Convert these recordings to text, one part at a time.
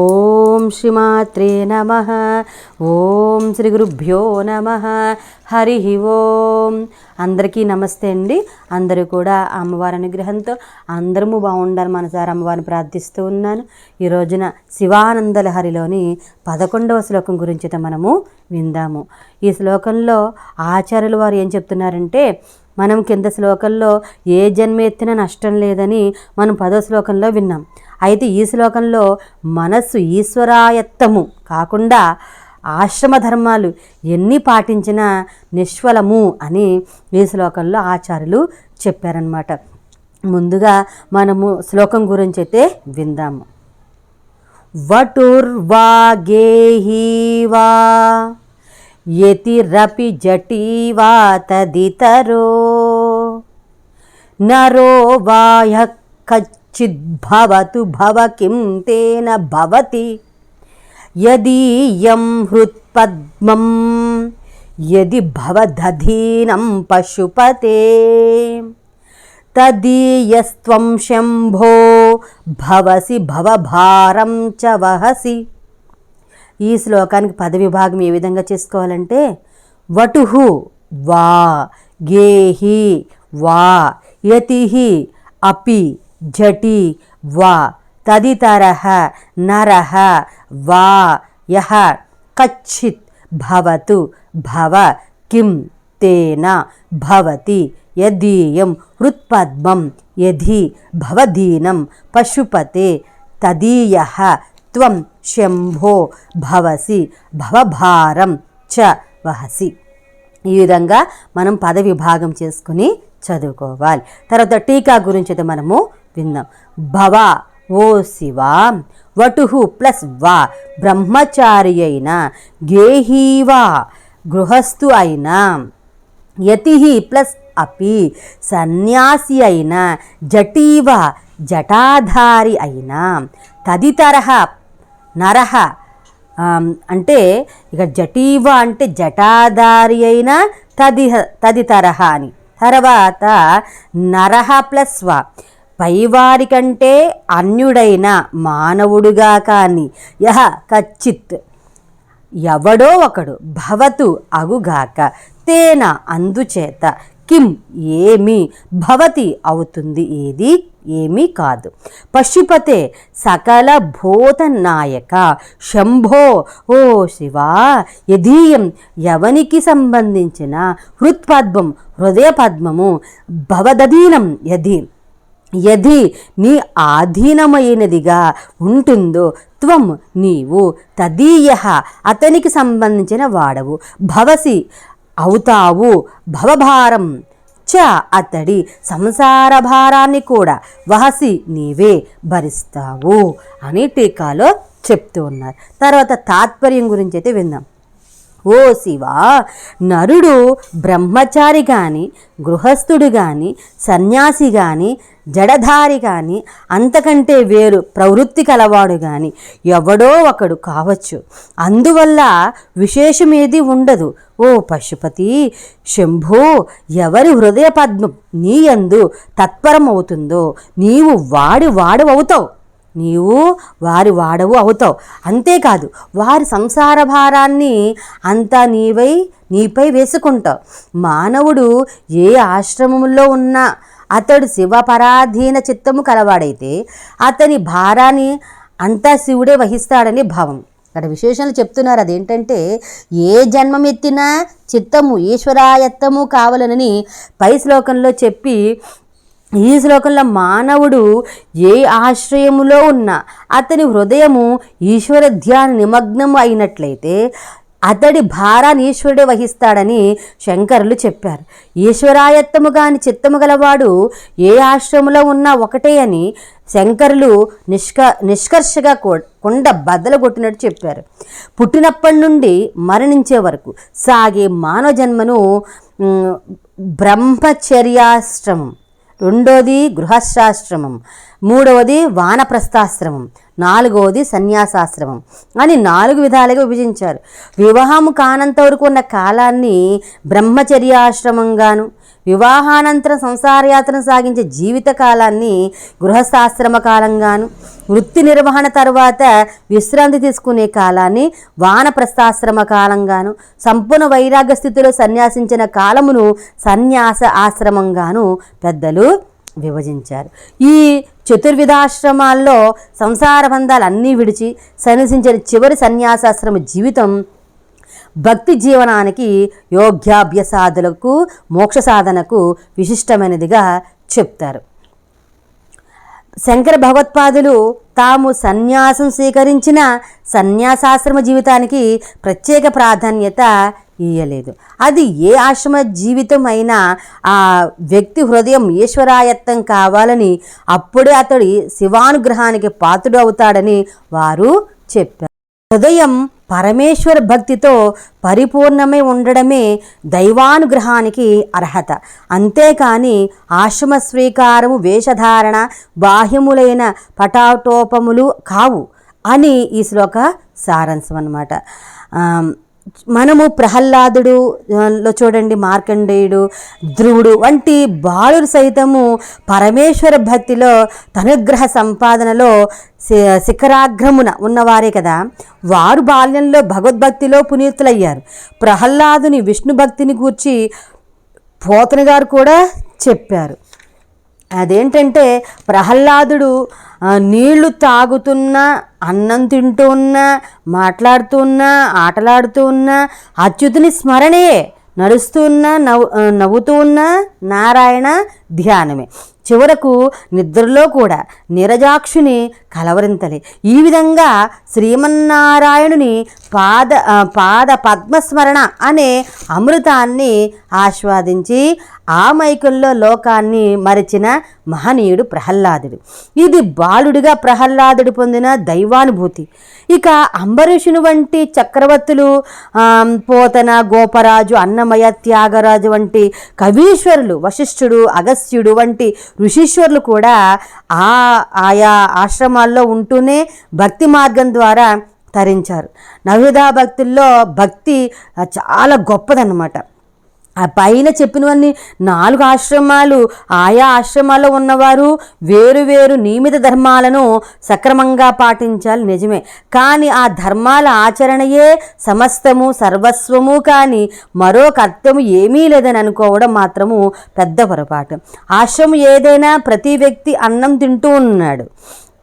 ఓం శ్రీమాత్రే నమ. ఓం శ్రీ గురుభ్యో నమ. హరి ఓం. అందరికీ నమస్తే అండి. అందరూ కూడా అమ్మవారి అనుగ్రహంతో అందరము బాగుండాలి మనసారి అమ్మవారిని ప్రార్థిస్తూ ఉన్నాను. ఈ రోజున శివానందల హరిలోని పదకొండవ శ్లోకం గురించి మనము విందాము. ఈ శ్లోకంలో ఆచార్యులు వారు ఏం చెప్తున్నారంటే మనం కింద శ్లోకంలో ఏ జన్మ ఎత్తినా నష్టం లేదని మనం పదో శ్లోకంలో విన్నాం. అయితే ఈ శ్లోకంలో మనస్సు ఈశ్వరాయత్తము కాకుండా ఆశ్రమ ధర్మాలు ఎన్ని పాటించినా నిష్ఫలము అని ఈ శ్లోకంలో ఆచార్యులు చెప్పారనమాట ముందుగా మనము శ్లోకం గురించి అయితే విందాము. వటుర్వా గేహీ యతిరపి జటీవా తదితరో నరో వాయ యః చిద్భవతు భవ కిం తేన భవతి యదీయం హృత్పద్మం యది భవదధీనం పశుపతే తదీయస్త్వం శంభో భవసి భవభారం చ వహసి ఈ శ్లోకానికి పదవిభాగం ఏ విధంగా చేసుకోవాలంటే వటుహు వా గేహి వా యతి అపి జటి వా తదితర నర వా యః కచ్చిత్ భవతు భవ కిం తేన భవతి యదీయం హృత్పద్మం యధి భవదీనం పశుపతే తదీయ త్వం శంభో భవసి భవభారం చ వహసి ఈ విధంగా మనం పద విభాగం చేసుకుని చదువుకోవాలి. తర్వాత టీకా గురించి అయితే మనము విందాం భవ ఓ శివ వటుహు ప్లస్ వా బ్రహ్మచారి అయిన గేహీవా గృహస్థు అయినా యతి ప్లస్ అపి సన్యాసి అయిన జటీవ జటాధారి అయిన తదితర నరహ అంటే ఇక జటీవ అంటే జటాధారి అయిన తది తదితరహ అని. తర్వాత నరహ ప్లస్ వ పైవారి కంటే అన్యుడైన మానవుడుగా కానీ యహ కచ్చిత్. ఎవడో ఒకడు భవతు అగుగాక తేన అందుచేత కిం ఏమి భవతి అవుతుంది ఏది ఏమీ కాదు. పశుపతే సకల భూత నాయక శంభో ఓ శివా యదీయం ఎవనికి సంబంధించిన హృత్పద్మం హృదయ పద్మము భవదధీనం యది యది నీ ఆధీనమైనదిగా ఉంటుందో త్వం నీవు తదీయ అతనికి సంబంధించిన వాడవు. భవసి అవుతావు భవభారం. చ అతడి సంసార భారాన్ని కూడా వహసి నీవే భరిస్తావు అని టీకాలో చెప్తూ ఉన్నారు. తర్వాత తాత్పర్యం గురించి అయితే విందాం. ఓ శివ నరుడు బ్రహ్మచారి కానీ గృహస్థుడు కానీ సన్యాసి కానీ జడధారి కానీ అంతకంటే వేరు ప్రవృత్తి కలవాడు కానీ ఎవడో ఒకడు కావచ్చు. అందువల్ల విశేషమేది ఉండదు. ఓ పశుపతి శంభో ఎవరి హృదయ పద్మం నీయందు తత్పరమవుతుందో నీవు వాడి వాడు అవుతావు. నీవు వారి వాడవు అవుతావు. అంతేకాదు వారి సంసార భారాన్ని అంతా నీవై నీపై వేసుకుంటావు. మానవుడు ఏ ఆశ్రమంలో ఉన్నా అతడు శివపరాధీన చిత్తము కలవాడైతే అతని భారాన్ని అంతా శివుడే వహిస్తాడని భావం. ఇక్కడ విశేషాలు చెప్తున్నారు. అదేంటంటే ఏ జన్మమెత్తినా చిత్తము ఈశ్వరాయత్తము కావాలనని పై శ్లోకంలో చెప్పి ఈ శ్లోకంలో మానవుడు ఏ ఆశ్రయములో ఉన్నా అతని హృదయము ఈశ్వర ధ్యాన నిమగ్నం అయినట్లయితే అతడి భారాన్ని ఈశ్వరుడే వహిస్తాడని శంకరులు చెప్పారు. ఈశ్వరాయత్తము కాని చిత్తము గలవాడు ఏ ఆశ్రమంలో ఉన్నా ఒకటే అని శంకరులు నిష్క నిష్కర్షగా కొండ కుండ బద్దలు కొట్టినట్టు చెప్పారు. పుట్టినప్పటి నుండి మరణించే వరకు సాగే మానవ జన్మను బ్రహ్మచర్యాశ్రమం రెండోది గృహశాశ్రమం. మూడవది వానప్రస్థాశ్రమం. నాలుగవది సన్యాసాశ్రమం. అని నాలుగు విధాలుగా విభజించారు. వివాహం కానంత వరకు ఉన్న కాలాన్ని బ్రహ్మచర్యాశ్రమంగాను వివాహానంతరం సంసారయాత్రను సాగించే జీవిత కాలాన్ని గృహస్థాశ్రమ కాలంగాను వృత్తి నిర్వహణ తర్వాత విశ్రాంతి తీసుకునే కాలాన్ని వానప్రస్థాశ్రమ కాలంగాను సంపూర్ణ వైరాగ్య స్థితిలో సన్యాసించిన కాలమును సన్యాస ఆశ్రమంగాను పెద్దలు విభజించారు. ఈ చతుర్విధాశ్రమాల్లో సంసార బంధాలు అన్నీ విడిచి సన్యసించిన చివరి సన్యాసాశ్రమ జీవితం భక్తి జీవనానికి యోగ్యాభ్యసాధులకు మోక్ష సాధనకు విశిష్టమైనదిగా చెప్తారు. శంకర భగవత్పాదులు తాము సన్యాసం స్వీకరించిన సన్యాసాశ్రమ జీవితానికి ప్రత్యేక ప్రాధాన్యత ఇయ్యలేదు. అది ఏ ఆశ్రమ జీవితం అయినా ఆ వ్యక్తి హృదయం ఈశ్వరాయత్తం కావాలని అప్పుడే అతడి శివానుగ్రహానికి పాత్రుడు అవుతాడని వారు చెప్పారు. హృదయం పరమేశ్వర భక్తితో పరిపూర్ణమై ఉండడమే దైవానుగ్రహానికి అర్హత. అంతేకాని ఆశ్రమ స్వీకారము వేషధారణ బాహ్యములైన పటాటోపములు కావు అని ఈ శ్లోక సారాంశం అన్నమాట మనము ప్రహ్లాదుడు లో చూడండి మార్కండేయుడు ధ్రువుడు వంటి బాలుడు సైతము పరమేశ్వర భక్తిలో తనుగ్రహ సంపాదనలో శి- శిఖరాగ్రమున ఉన్నవారే కదా. వారు బాల్యంలో భగవద్భక్తిలో పునీతులయ్యారు. ప్రహ్లాదుని విష్ణు భక్తిని గూర్చి పోతన గారు కూడా చెప్పారు. అదేంటంటే ప్రహ్లాదుడు నీళ్ళు తాగుతున్నా అన్నం తింటూ ఉన్నా మాట్లాడుతూ ఉన్నా ఆటలాడుతూ ఉన్నా అచ్యుతుని స్మరణయే నడుస్తూ ఉన్నా నవ్వు నవ్వుతూ ఉన్నా నారాయణ ధ్యానమే. చివరకు నిద్రలో కూడా నిరజాక్షుని కలవరింతలే. ఈ విధంగా శ్రీమన్నారాయణుని పాద పాద పద్మస్మరణ అనే అమృతాన్ని ఆస్వాదించి ఆ మైకుల్లో లోకాన్ని మరిచిన మహనీయుడు ప్రహ్లాదుడు. ఇది బాలుడిగా ప్రహ్లాదుడు పొందిన దైవానుభూతి. ఇక అంబరీషుని వంటి చక్రవర్తులు పోతన గోపరాజు అన్నమయ త్యాగరాజు వంటి కవీశ్వరులు వశిష్ఠుడు అగస్త్యుడు వంటి ఋషీశ్వరులు కూడా ఆ ఆయా ఆశ్రమాల్లో ఉంటూనే భక్తి మార్గం ద్వారా తరించారు. నవవిధా భక్తుల్లో భక్తి చాలా గొప్పదన్నమాట. పైన చెప్పినవన్నీ నాలుగు ఆశ్రమాలు ఆయా ఆశ్రమాల్లో ఉన్నవారు వేరు వేరు నియమిత ధర్మాలను సక్రమంగా పాటించాలి నిజమే. కానీ ఆ ధర్మాల ఆచరణయే సమస్తము సర్వస్వము కానీ మరో కర్తము ఏమీ లేదని అనుకోవడం మాత్రము పెద్ద పొరపాటు. ఆశ్రమం ఏదైనా ప్రతి వ్యక్తి అన్నం తింటూ ఉన్నాడు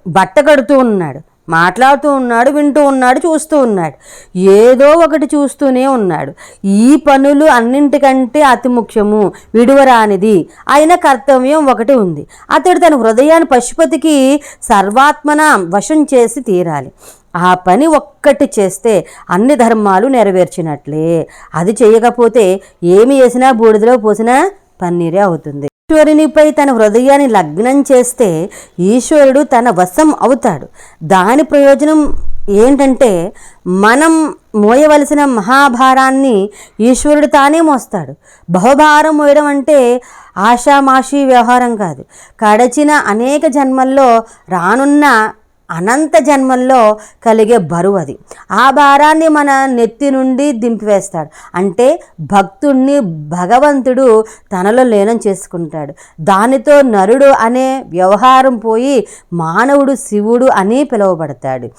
బట్ట కడుతూ ఉన్నాడు. మాట్లాడుతూ ఉన్నాడు వింటూ ఉన్నాడు చూస్తూ ఉన్నాడు. ఏదో ఒకటి చూస్తూనే ఉన్నాడు. ఈ పనులు అన్నింటికంటే అతి ముఖ్యము. విడువరానిది అయిన కర్తవ్యం ఒకటి ఉంది. అతడు తన హృదయాన్ని పశుపతికి సర్వాత్మన వశం చేసి తీరాలి. ఆ పని ఒక్కటి చేస్తే అన్ని ధర్మాలు నెరవేర్చినట్లే. అది చేయకపోతే ఏమి చేసినా బూడిదలో పోసినా పన్నీరే అవుతుంది. ఈశ్వరునిపై తన హృదయాన్ని లగ్నం చేస్తే ఈశ్వరుడు తన వశం అవుతాడు. దాని ప్రయోజనం ఏంటంటే మనం మోయవలసిన మహాభారాన్ని ఈశ్వరుడు తానే మోస్తాడు. బహుభారం మోయడం అంటే ఆషామాషి వ్యవహారం కాదు. కడచిన అనేక జన్మల్లో రానున్న అనంత జన్మల్లో కలిగే బరువు అది. ఆ భారాన్ని మన నెత్తి నుండి దింపివేస్తాడు. అంటే భక్తుణ్ణి భగవంతుడు తనలో లీనం చేసుకుంటాడు. దానితో నరుడు అనే వ్యవహారం పోయి మానవుడు శివుడు అని పిలువబడతాడు.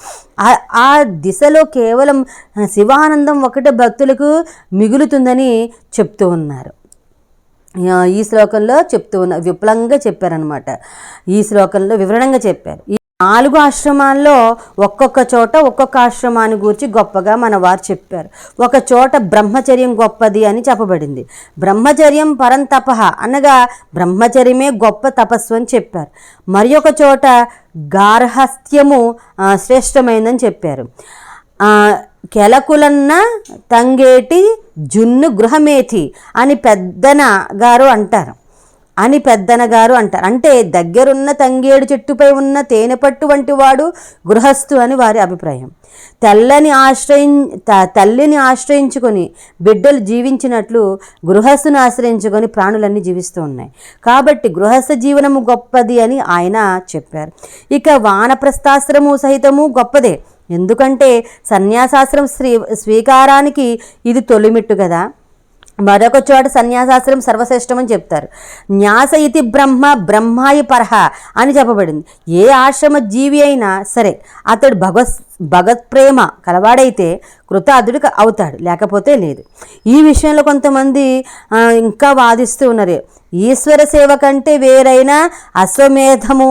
ఆ- ఆ దిశలో కేవలం శివానందం ఒకటే భక్తులకు మిగులుతుందని చెప్తూ ఉన్నారు. ఈ శ్లోకంలో చెప్తూ ఉన్న విపులంగా చెప్పారనమాట ఈ శ్లోకంలో వివరణంగా చెప్పారు. నాలుగు ఆశ్రమాల్లో ఒక్కొక్క చోట ఒక్కొక్క ఆశ్రమాన్ని గురించి గొప్పగా మన వారు చెప్పారు. ఒక చోట బ్రహ్మచర్యం గొప్పది అని చెప్పబడింది. బ్రహ్మచర్యం పరంతప అనగా బ్రహ్మచర్యమే గొప్ప తపస్సు అని చెప్పారు. మరి ఒక చోట గార్హస్థ్యము శ్రేష్టమైందని చెప్పారు. కెలకులన్న తంగేటి జున్ను గృహమేథి అని పెద్దన గారు అంటారు. అని పెద్దనగారు అంటారు. అంటే దగ్గరున్న తంగేడు చెట్టుపై ఉన్న తేనెపట్టు వంటి వాడు గృహస్థు అని వారి అభిప్రాయం. తెల్లని ఆశ్రయి తల్లిని ఆశ్రయించుకొని బిడ్డలు జీవించినట్లు గృహస్థుని ఆశ్రయించుకొని ప్రాణులన్నీ జీవిస్తూ ఉన్నాయి. కాబట్టి గృహస్థ జీవనము గొప్పది అని ఆయన చెప్పారు. ఇక వానప్రస్థాశ్రము సహితము గొప్పదే. ఎందుకంటే సన్యాసాశ్రమం స్త్రీ స్వీకారానికి ఇది తొలిమిట్టు కదా. మరొక చోట సన్యాసాశ్రమం సర్వశ్రేష్టమని చెప్తారు. న్యాస ఇది బ్రహ్మ బ్రహ్మాయి పరహ అని చెప్పబడింది. ఏ ఆశ్రమ జీవి అయినా సరే అతడు భగవత్ భగత్ ప్రేమ కలవాడైతే కృతార్థుడు అవుతాడు లేకపోతే లేదు. ఈ విషయంలో కొంతమంది ఇంకా వాదిస్తూ ఉన్నారు. ఈశ్వర సేవ కంటే వేరైన అశ్వమేధము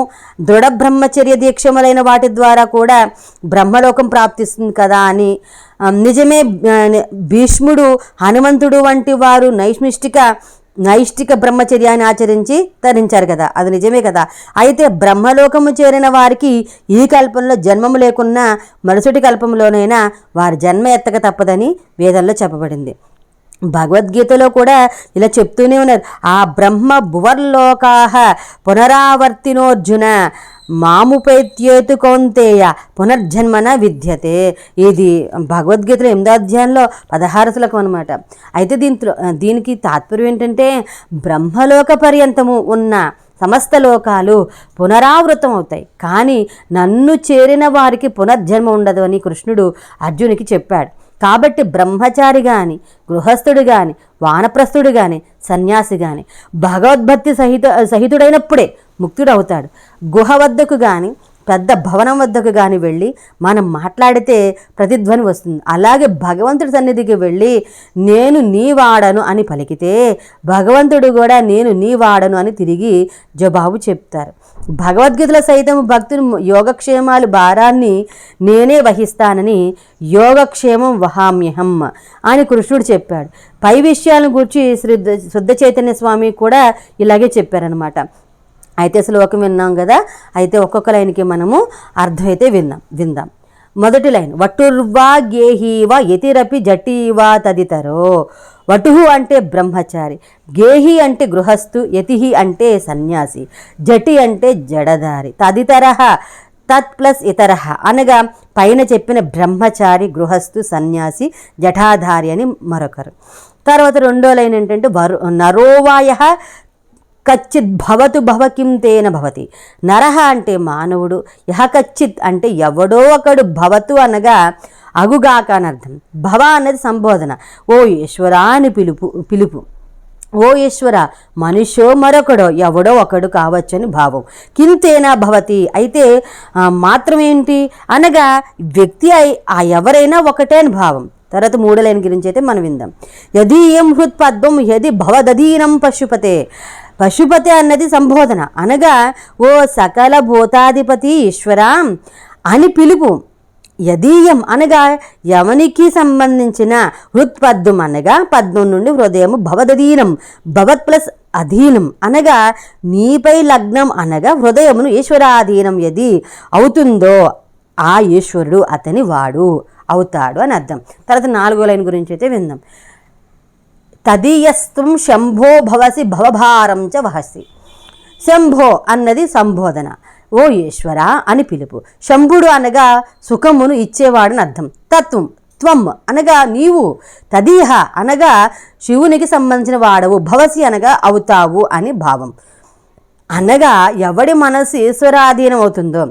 దృఢ బ్రహ్మచర్య దీక్షములైన వాటి ద్వారా కూడా బ్రహ్మలోకం ప్రాప్తిస్తుంది కదా అని. నిజమే భీష్ముడు హనుమంతుడు వంటి వారు నైష్మిష్టిక నైష్టిక బ్రహ్మచర్యాన్ని ఆచరించి తరించారు కదా. అది నిజమే కదా. అయితే బ్రహ్మలోకము చేరిన వారికి ఈ కల్పంలో జన్మము లేకున్నా మరుసటి కల్పంలోనైనా వారి జన్మ ఎత్తక తప్పదని వేదంలో చెప్పబడింది. భగవద్గీతలో కూడా ఇలా చెప్తూనే ఉన్నారు. ఆ బ్రహ్మ భువర్లోకాహ పునరావర్తినోర్జున మాముపైత్యేతు కౌంతేయ పునర్జన్మన విద్యతే. ఇది భగవద్గీతలో ఎనిమిదో అధ్యాయంలో పదహారు శ్లోకం అనమాట అయితే దీంట్లో దీనికి తాత్పర్యం ఏంటంటే బ్రహ్మలోక పర్యంతము ఉన్న సమస్త లోకాలు పునరావృతం అవుతాయి. కానీ నన్ను చేరిన వారికి పునర్జన్మ ఉండదు అని కృష్ణుడు అర్జునికి చెప్పాడు. కాబట్టి బ్రహ్మచారి కానీ గృహస్థుడు కానీ వానప్రస్థుడు కానీ సన్యాసి కానీ భగవద్భక్తి సహిత సహితుడైనప్పుడే ముక్తుడవుతాడు. గుహ వద్దకు కానీ పెద్ద భవనం వద్దకు కానీ వెళ్ళి మనం మాట్లాడితే ప్రతిధ్వని వస్తుంది. అలాగే భగవంతుడి సన్నిధికి వెళ్ళి నేను నీ వాడను అని పలికితే భగవంతుడు కూడా నేను నీ వాడను అని తిరిగి జవాబు చెప్తారు. భగవద్గీతలో సైతం భక్తుని యోగక్షేమాలు భారాన్ని నేనే వహిస్తానని యోగక్షేమం వహామ్యహం అని కృష్ణుడు చెప్పాడు. పై విషయాలను గురించి శ్రద్ధ శుద్ధ చైతన్య స్వామి కూడా ఇలాగే చెప్పారనమాట అయితే శ్లోకం విన్నాం కదా? అయితే ఒక్కొక్క లైన్కి మనము అర్థమైతే విన్నాం విందాం. మొదటి లైన్ వటుర్వా గేహీవా యతిరపి జటీవా తదితరో. వటుహు అంటే బ్రహ్మచారి గేహి అంటే గృహస్థు యతిహి అంటే సన్యాసి జటి అంటే జడదారి తదితరహ తత్ ప్లస్ ఇతర అనగా పైన చెప్పిన బ్రహ్మచారి గృహస్థు సన్యాసి జఠాధారి అని మరొకరు. తర్వాత రెండో లైన్ ఏంటంటే వరు నరోవాయ కచ్చిత్ భవతు భవకిం తేన భవతి. నరహ అంటే మానవుడు యహ కచ్చిత్ అంటే ఎవడో ఒకడు భవతు అనగా అగుగాక అని అర్థం. భవ అన్నది సంబోధన. ఓ ఈశ్వరా అని పిలుపు పిలుపు. ఓ ఈశ్వర మనిషో మరొకడో ఎవడో ఒకడు కావచ్చని భావం. కింతేనా భవతి? అయితే మాత్రమేంటి? అనగా వ్యక్తి అయి ఆ ఎవరైనా ఒకటే అని భావం. తర్వాత మూడో లైన్ గురించి అయితే మనం విందాం. యదీయం హృత్పద్మం యది భవదధీనం పశుపతే. పశుపతి అన్నది సంబోధన. అనగా ఓ సకల భూతాధిపతి ఈశ్వరా అని పిలుపు. యదీయం అనగా యవనికి సంబంధించిన హృత్పద్మం అనగా పద్మం నుండి హృదయము భవదధీనం భవత్ ప్లస్ అధీనం. అనగా నీపై లగ్నం అనగా హృదయమును ఈశ్వరాధీనం యది అవుతుందో ఆ ఈశ్వరుడు అతని వాడు అవుతాడు అని అర్థం. తర్వాత నాలుగో లైన్ గురించి అయితే విందాం. తదీయస్త్వం శంభో భవసి భవభారం చ వహసి. శంభో అన్నది సంబోధన. ఓ ఈశ్వర అని పిలుపు. శంభుడు అనగా సుఖమును ఇచ్చేవాడని అర్థం. తత్వం త్వం అనగా నీవు. తదీహ అనగా శివునికి సంబంధించిన వాడవు. భవసి అనగా అవుతావు అని భావం. అనగా ఎవడి మనసు ఈశ్వరాధీనం అవుతుందో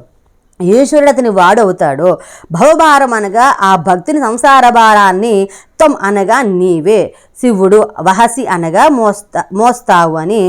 ఈశ్వరుడు అతని వాడవుతాడు భవభారం అనగా ఆ భక్తుని సంసార భారాన్ని త్వం అనగా నీవే. శివుడు వహసి అనగా మోస్తా మోస్తావు అని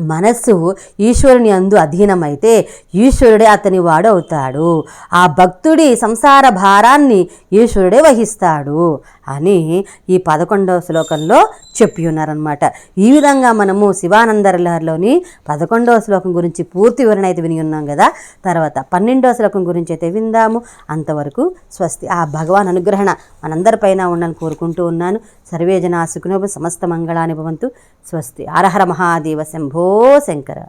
మనస్సు ఈశ్వరుని అందు అధీనమైతే ఈశ్వరుడే అతని వాడు అవుతాడు ఆ భక్తుడి సంసార భారాన్ని ఈశ్వరుడే వహిస్తాడు. అని ఈ పదకొండవ శ్లోకంలో చెప్పి ఉన్నారనమాట ఈ విధంగా మనము శివానందరలహరిలోని పదకొండవ శ్లోకం గురించి పూర్తి వివరణ అయితే విని ఉన్నాం కదా. తర్వాత పన్నెండవ శ్లోకం గురించి అయితే విందాము. అంతవరకు స్వస్తి ఆ భగవాన్ అనుగ్రహణ మనందరిపైన ఉండాలని కోరుకుంటూ ఉన్నాను. సర్వేజన సుఖనోభ సమస్త మంగళాని భవంతు. స్వస్తి. హరహర మహాదేవ శంభో శంకర.